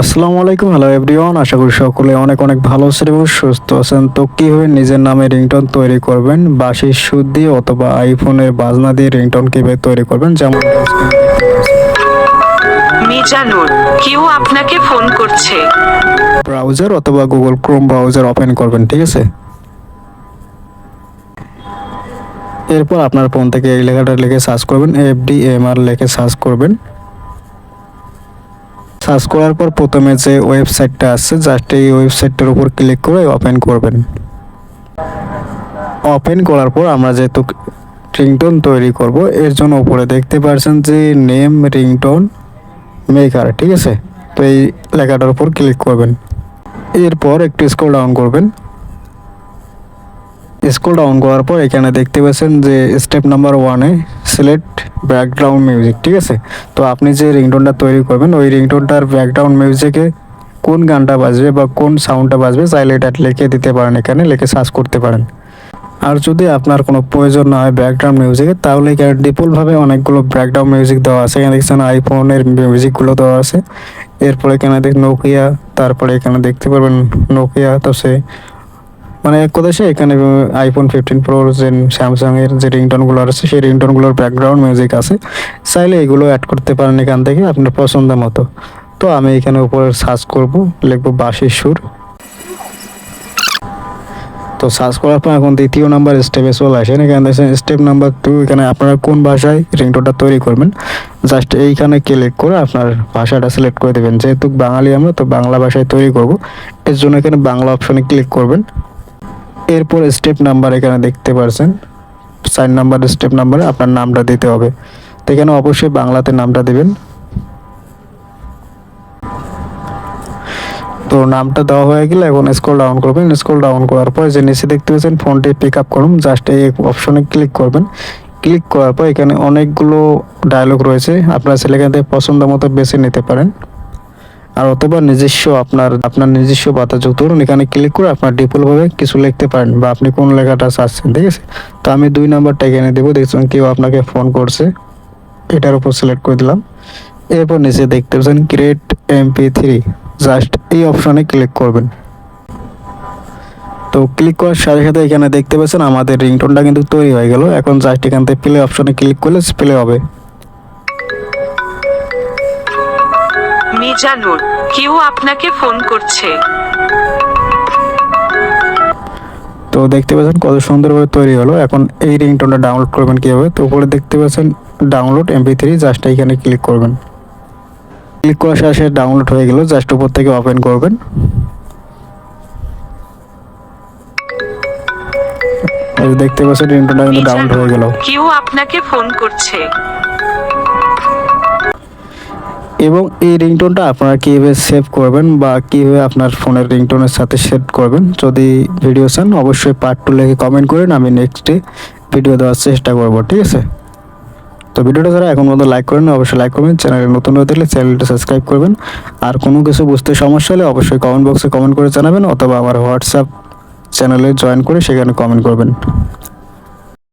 আসসালামু আলাইকুম hello everyone আশা করি সকলে অনেক অনেক ভালো আছেন এবং সুস্থ আছেন। তো কীভাবে নিজের নামে রিংটোন তৈরি করবেন? বাঁশির সুদ দিয়ে অথবা আইফোনের বাজনা দিয়ে রিংটোন কীভাবে তৈরি করবেন? যেমন মিজানুর কেউ আপনাকে ফোন করছে। ব্রাউজার অথবা গুগল ক্রোম ব্রাউজার ওপেন করবেন ঠিক আছে? এরপর আপনার ফোন থেকে এই লেখাটা লিখে সার্চ করবেন এফ ডি এম আর লিখে সার্চ করবেন। সার্চ করার পর প্রথমে যে ওয়েবসাইটটা আছে জাস্ট এই ওয়েবসাইটটার উপর ক্লিক করে ওপেন করবেন। ওপেন করার পর আমরা যেহেতু রিংটোন তৈরি করব, এর জন্য উপরে দেখতে পাচ্ছেন যে নেম রিংটোন মেকার ঠিক আছে? তো এই লেখাটার উপর ক্লিক করবেন। এরপর একটু স্ক্রল ডাউন করবেন। স্ক্রল ডাউন করার পর এখানে দেখতে পাচ্ছেন যে স্টেপ নাম্বার ওয়ানে সিলেক্ট ব্যাকগ্রাউন্ড মিউজিক ঠিক আছে? তো আপনি যে রিংটোনটা তৈরি করবেন, ওই রিংটোনটার ব্যাকগ্রাউন্ড মিউজিকে কোন গানটা বাজবে বা কোন সাউন্ডটা বাজবে, চাইলে এটা লিখে দিতে পারেন এখানে, লিখে সার্চ করতে পারেন। আর যদি আপনার কোনো প্রয়োজন না হয় ব্যাকগ্রাউন্ড মিউজিকে তাহলে এখানে ডিপোলভাবে অনেকগুলো ব্যাকগ্রাউন্ড মিউজিক দেওয়া আছে। এখানে দেখছেন আইফোনের মিউজিকগুলো দেওয়া আছে। এরপরে এখানে দেখ নোকিয়া তারপরে এখানে দেখতে পারবেন নোকিয়া তো সে মানে এক কথা এখানে আইফোন ফিফটিন প্রো যে স্যামসাংয়ের যে রিংটোনগুলো আছে, সেই রিংটোনগুলোর ব্যাকগ্রাউন্ড মিউজিক আছে। চাইলে এগুলো অ্যাড করতে পারেন এখান থেকে আপনার পছন্দ মতো। তো আমি এখানে উপরে সার্চ করব, লিখব বাঁশির সুর। তো সার্চ করার পর এখন দ্বিতীয় নাম্বার স্টেপে চলে আসেন। এখানে দেখছেন স্টেপ নাম্বার টু এখানে আপনারা কোন ভাষায় রিংটোনটা তৈরি করবেন? জাস্ট এইখানে ক্লিক করে আপনার ভাষাটা সিলেক্ট করে দেবেন। যেহেতু বাঙালি আমরা, তো বাংলা ভাষায় তৈরি করব। এর জন্য এখানে বাংলা অপশনে ক্লিক করবেন। এরপর স্টেপ নাম্বার এখানে দেখতে পারছেন। চার নাম্বার স্টেপ নাম্বারে আপনার নামটা দিতে হবে। তো এখানে অবশ্যই বাংলাতে নামটা দেবেন। তো নামটা দেওয়া হয়ে গেলে এখন স্ক্রল ডাউন করবেন। স্ক্রল ডাউন করার পর যে নিচে দেখতে পাচ্ছেন ফোনটি পিক আপ করুন। জাস্ট এই অপশনে ক্লিক করবেন। ক্লিক করার পর এখানে অনেকগুলো ডায়লগ রয়েছে। আপনারা এখান থেকে পছন্দ মতো বেছে নিতে পারেন। আর অথবা নিজস্ব আপনার আপনার নিজস্ব বাতা যুক্ত করুন এখানে ক্লিক করে আপনার ডিপোলভাবে কিছু লিখতে পারেন বা আপনি কোন লেখাটা চাচ্ছেন ঠিক আছে? তো আমি দুই নাম্বারটা এখানে দেবো, দেখছেন কেউ আপনাকে ফোন করছে। এটার উপর সিলেক্ট করে দিলাম। এরপর নিচে দেখতে পাচ্ছেন ক্রিয়েট এমপি থ্রি জাস্ট এই অপশনে ক্লিক করবেন। তো ক্লিক করার সাথে সাথে এখানে দেখতে পাচ্ছেন আমাদের রিংটোনটা কিন্তু তৈরি হয়ে গেল। এখন জাস্ট এখান থেকে প্লে অপশনে ক্লিক করলে প্লে হবে। মিজানুর কেউ আপনাকে ফোন করছে। তো দেখতে পাচ্ছেন কত সুন্দরভাবে তৈরি হলো। এখন এই রিংটোনটা ডাউনলোড করবেন কীভাবে? তো উপরে দেখতে পাচ্ছেন ডাউনলোড এমপি থ্রি জাস্ট এইখানে ক্লিক করবেন। ক্লিক করার সাথে সাথে ডাউনলোড হয়ে গেল জাস্ট উপর থেকে ওপেন করবেন। দেখতে পাচ্ছেন রিংটোনটা কিন্তু ডাউনলোড হয়ে গেল। কেউ আপনাকে ফোন করছে। এবং এই রিংটোনটা আপনারা কীভাবে সেভ করবেন বা কীভাবে আপনার ফোনের রিংটোনের সাথে সেট করবেন, যদি ভিডিও চান, অবশ্যই পার্ট টু লিখে কমেন্ট করেন, আমি নেক্সটে ভিডিও দেওয়ার চেষ্টা করব, ঠিক আছে? তো ভিডিওটা যারা এখন মতো লাইক করেন অবশ্যই লাইক করবেন চ্যানেলে নতুন হয়ে থাকলে চ্যানেলটা সাবস্ক্রাইব করবেন। আর কোনো কিছু বুঝতে সমস্যা হলে অবশ্যই কমেন্ট বক্সে কমেন্ট করে জানাবেন, অথবা আমার হোয়াটসঅ্যাপ চ্যানেলে জয়েন করে সেখানে কমেন্ট করবেন।